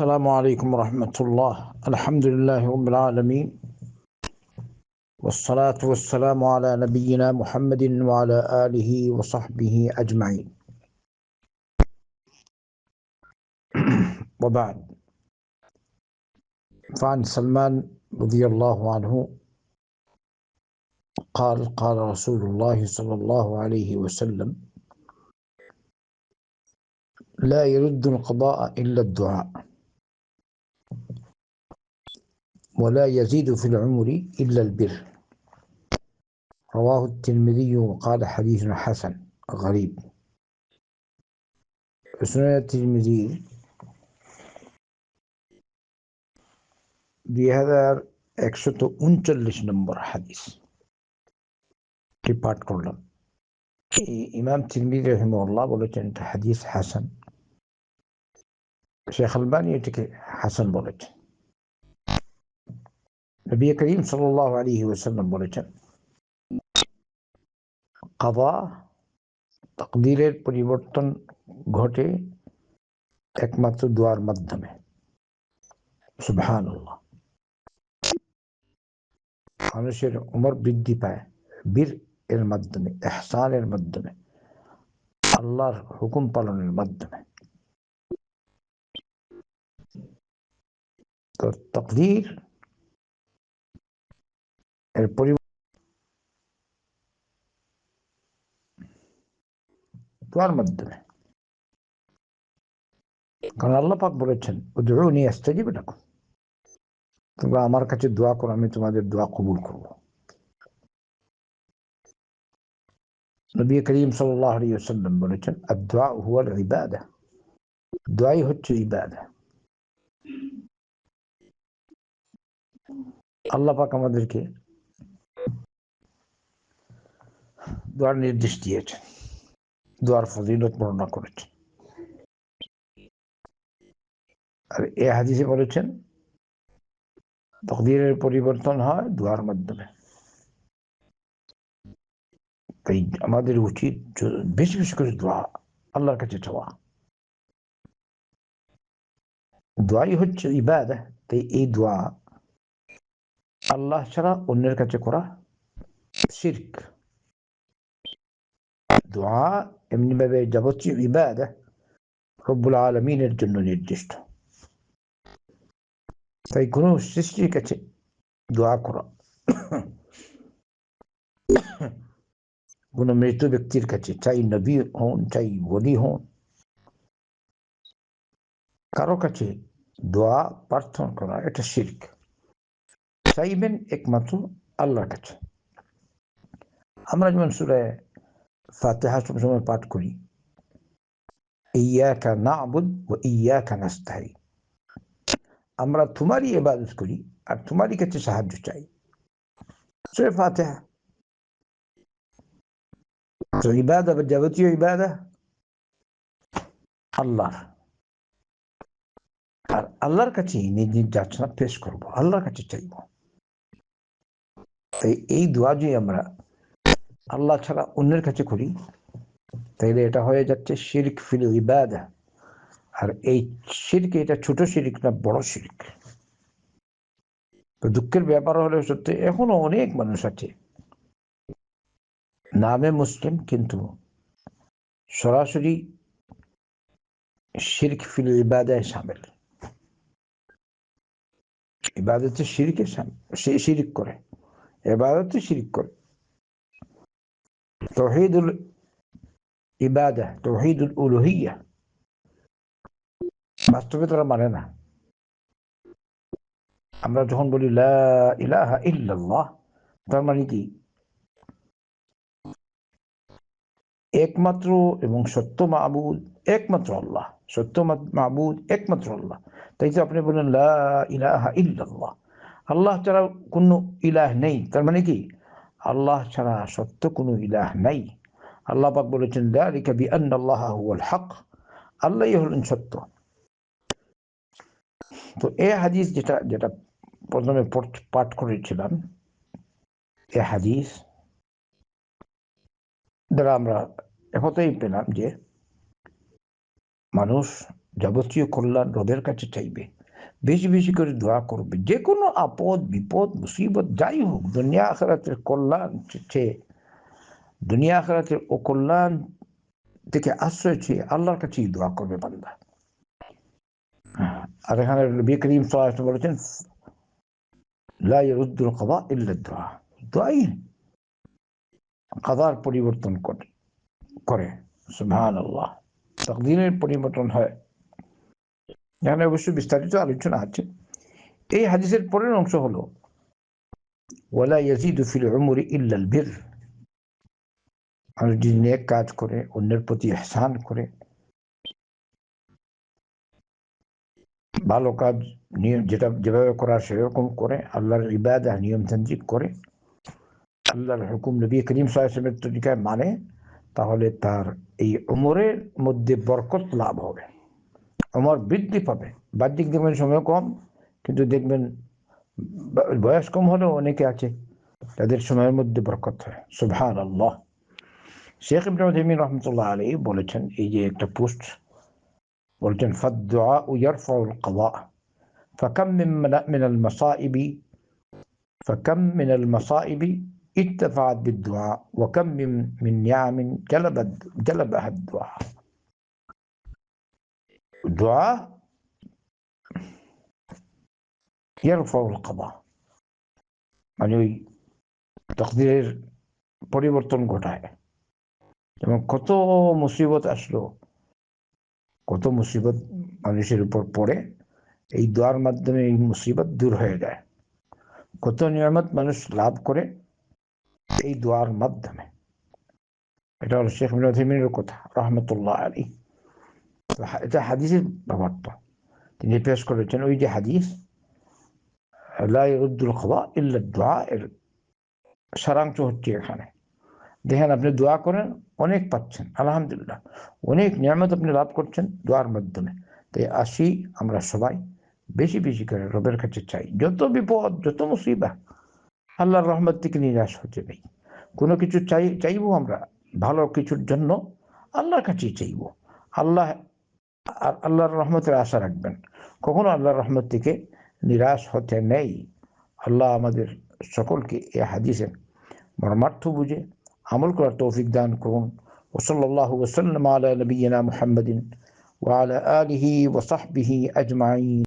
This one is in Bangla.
السلام عليكم ورحمة الله. الحمد لله رب العالمين. والصلاة والسلام على نبينا محمد وعلى آله وصحبه أجمعين. وبعد. فعن سلمان رضي الله عنه قال قال رسول الله صلى الله عليه وسلم لا يرد القضاء إلا الدعاء. ولا يزيد في العمر إلا البر رواه الترمذي وقال حديث حسن غريب سنن الترمذي দুই হাজার একশত উনচল্লিশ নম্বর হাদিস টি পাঠ করলাম ইমাম তিরমিজি রহিমউল্লাহ বলেছেন এটা হাদিস হাসান শেখ আলবানি এটিকে হাসান বলেছেন নবী করিম সাল্লাহ আলী ওসাল্লাম বলেছেন কাবা তকদিরের পরিবর্তন ঘটে একমাত্র দোয়ার মাধ্যমে সুবহান মানুষের উমর বৃদ্ধি পায় বীর এর মাধ্যমে এহসানের মাধ্যমে আল্লাহর হুকুম পালনের মাধ্যমে তকদির এর দোয়ার মাধ্যমে কারণ আল্লাহ পাক বলেছেন তোমরা আমার কাছে দোয়া করো আমি তোমাদের দোয়া কবুল নবী করিম সাল্লাহ আলী বলেছেন দোয়া হুয়াল ইবাদা দোয়াই হচ্ছে ইবাদা আল্লাহ পাক আমাদেরকে দোয়ার নির্দেশ দিয়েছেন দোয়ার ফজিলত বর্ণনা করেছেন আর এ হাদিসে বলেছেন, তকদিরের পরিবর্তন হয় দোয়ার মাধ্যমে। তাই আমাদের উচিত বেশি বেশি করে দোয়া, আল্লাহর কাছে চাওয়া। দোয়াই হচ্ছে ইবাদা। তাই এই দোয়া আল্লাহ ছাড়া অন্যের কাছে করা শির্ক। দোয়া এমনি ভাবে যাবতীয় ইবাদা রব্বুল আলমিনের জন্য নির্দিষ্ট। তাই কোন সৃষ্টির কাছে দোয়া করা। কোন মৃত ব্যক্তির কাছে, চাই নবী হন, চাই বলি হন, কারও কাছে দোয়া প্রার্থনা করা, এটা শির্ক। চাইবেন একমাত্র আল্লাহর কাছে। আমরা যেমন সুরায় ফাতেহা সবসময় পাঠ করি ইয়াকা নাবুদ ও ইয়াকা নাস্তাই আমরা তোমারই ইবাদত করি আর তোমারই কাছে সাহায্য চাই সুরে ফাতেহা তো ইবাদা বা যাবতীয় ইবাদা আল্লাহর আর আল্লাহর কাছে নিজ নিজ যাচনা পেশ করব আল্লাহর কাছে চাইব তাই এই দোয়া যে আমরা আল্লাহ ছাড়া অন্যের কাছে করি তাইলে এটা হয়ে যাচ্ছে শির্ক ফিল ইবাদা। আর এই শির্ক এটা ছোট শিরিক না, বড় শিরিক। তো দুঃখের ব্যাপার হলে সত্যি, এখনও অনেক মানুষ আছে। নামে মুসলিম, কিন্তু সরাসরি শির্ক ফিল ইবাদায় সামিল। ইবাদতে শিরিকে সে শিরিক করে। এবাদতে শিরিক করে। তৌহিদুল ইবাদা তৌহিদুল উলুহিয়া বাস্তবে মানে না। আমরা যখন বলি ইলাহা তার মানে কি? একমাত্র এবং সত্য মাহবুদ একমাত্র আল্লাহ। সত্য মাহবুদ একমাত্র আল্লাহ। তাই তো আপনি বলেন ইলাহা ইল্লাল্লাহ আল্লাহ ছাড়া কোনো ইলাহ নেই। তার মানে কি? আল্লাহ ছাড়া সত্য কোনো ইলাহ নাই। আল্লাহ পাক বলেছেন বি আল্লাহ হুয়াল হক। আল্লাহই হলেন সত্য। তো এ হাদিস যেটা যেটা প্রথমে পাঠ করেছিলাম, এ হাদিস দ্বারা আমরা একথাই পেলাম যে মানুষ যাবতীয় কল্যাণ রবের কাছে চাইবে। বেশি বেশি করে দোয়া করবে। যে কোনো আপদ, বিপদ, মুসিবত, যাই হোক, দুনিয়া আখরাতের কল্যাণ চেয়ে, দুনিয়া আখরাতের কল্যাণ থেকে আশ্রয় চেয়ে আল্লাহর কাছেই দোয়া করবে বান্দা। আর এখানে নবী বলেছেন, লা ইয়ারুদ্দুল ইল্লা দোয়া। দোয়াই কাদার পরিবর্তন করে করে। পরিবর্তন হয়। এখানে অবশ্যই বিস্তারিত আলোচনা আছে। এই হাদিসের পরের অংশ হলো, ওয়ালা ফিল উমরি ইল্লাল মানুষ যদি নেক কাজ করে, অন্যের প্রতি এহসান করে, ভালো কাজ নিয়ম যেটা, যেভাবে করা সেরকম করে, আল্লাহর ইবাদা নিয়ম তান্ত্রিক করে, আল্লাহর হুকুম নবী করিম সাহেবের তরিকায় মানে তাহলে তার এই উমরের মধ্যে বরকত লাভ হবে। উমর বৃদ্ধি পাবে বাহ্যিক দেখবেন সময় কম কিন্তু দেখবেন বয়স কম হলেও অনেকে আছে তাদের সময়ের মধ্যে বরকত হয় সুবহান আল্লাহ শেখ ইব্রাহিম রহমতুল্লাহ আলী বলেছেন এই যে একটা পোস্ট বলছেন ফাদুয়া ইয়ারফাউল কাদা فكم من من المصائب فكم من المصائب ارتفعت بالدعاء وكم من من نعم جلبت جلبها الدعاء الدعاء يرفع القضاء মানে ওই তকদিরের পরিবর্তন ঘটায় এবং কত মুসিবত আসলো কত মুসিবত মানুষের উপর পড়ে এই দোয়ার মাধ্যমে এই মুসিবত দূর হয়ে যায় কত নিয়ামত মানুষ লাভ করে এই দোয়ার মাধ্যমে এটা হলো শেখ মিনাজিমের কথা রহমতুল্লাহ আলী এটা হাদিসের ব্যাপারত তিনি পেশ করেছেন ওই যে হাদিস এর সারাংশ হচ্ছে এখানে। দেখেন আপনি দোয়া করেন, অনেক পাচ্ছেন, আলহামদুলিল্লাহ। অনেক নিয়ামত আপনি লাভ করছেন দোয়ার মাধ্যমে। তাই আসি আমরা সবাই বেশি বেশি করে রবের কাছে চাই। যত বিপদ, যত মুসিবা, আল্লাহর রহমত থেকে নিরাশ হতে নেই। কোনো কিছু চাই, চাইব আমরা ভালো কিছুর জন্য, আল্লাহর কাছেই চাইব। আল্লাহ আর আল্লাহর রহমতের আশা রাখবেন কখনো আল্লাহর রহমত থেকে নিরাশ হতে নেই আল্লাহ আমাদের সকলকে এ হাদিসের মর্মার্থ বুঝে আমল করার তৌফিক দান করুন ওসল্লাহ ওসল্লাম আলা নবীনা মুহাম্মদিন وعلى آله وصحبه أجمعين